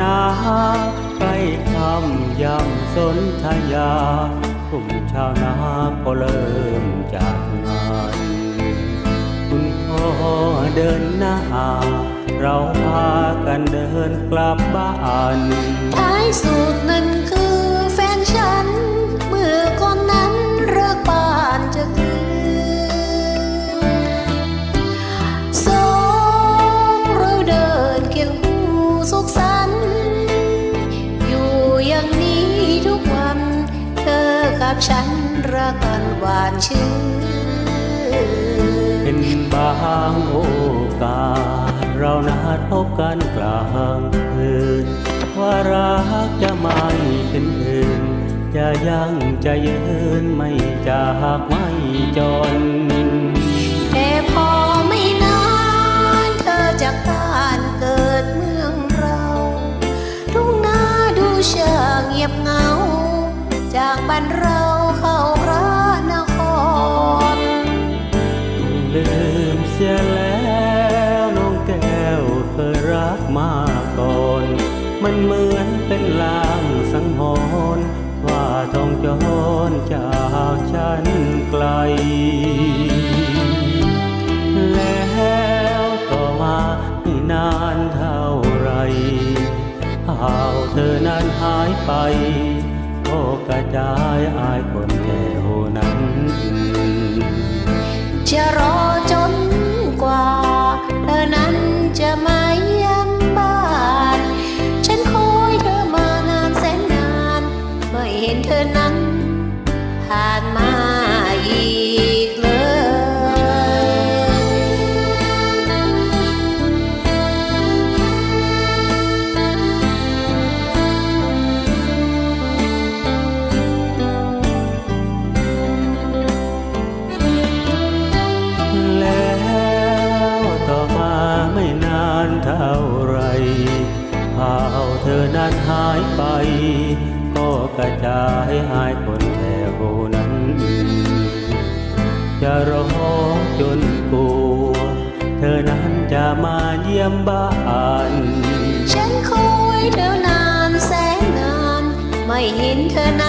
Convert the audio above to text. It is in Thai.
นาใกล้คำยำสนทยากลุ่มชาวนาก็เริ่มจากงานคุณพ่อเดินหน้า เราพากันเดินกลับบ้านท้ายสุดนั้น กับฉันรักกันหวานชื่นเป็นบางโอกาสเรานัดพบกันกลางคืนว่ารักจะไม่เป็นอื่น จะยังจะยืนไม่จากไม่จน แต่พอไม่นานเธอจากบ้านเกิดเมืองเรา ทุ่งนาดูเชิงเงียบเหงา จากบ้านเราเข้าพระนครลืมเสียแล้วน้องแก้วเคยรักมาก่อน มันเหมือนเป็นลางสังหรณ์ว่าต้องจรจากฉันไกล แล้วต่อมาไม่นานเท่าไรข่าวเธอนั้นหายไป กระจายอายคนแถวนั้นจะรอจนกว่าเธอนั้นจะมาเยี่ยมบ้าน ฉันคอยเธอมานานแสนนาน ไม่เห็นเธอนั้นผ่านมาอีกานเท่าไรข่าวเธอนั้นหายไป ก็กระจายหายคนแถวนั้น จะรอจนกลัว เธอนั้นจะมาเยี่ยมบ้าน ฉันคอยเธอนานแสนนาน ไม่เห็นเธอ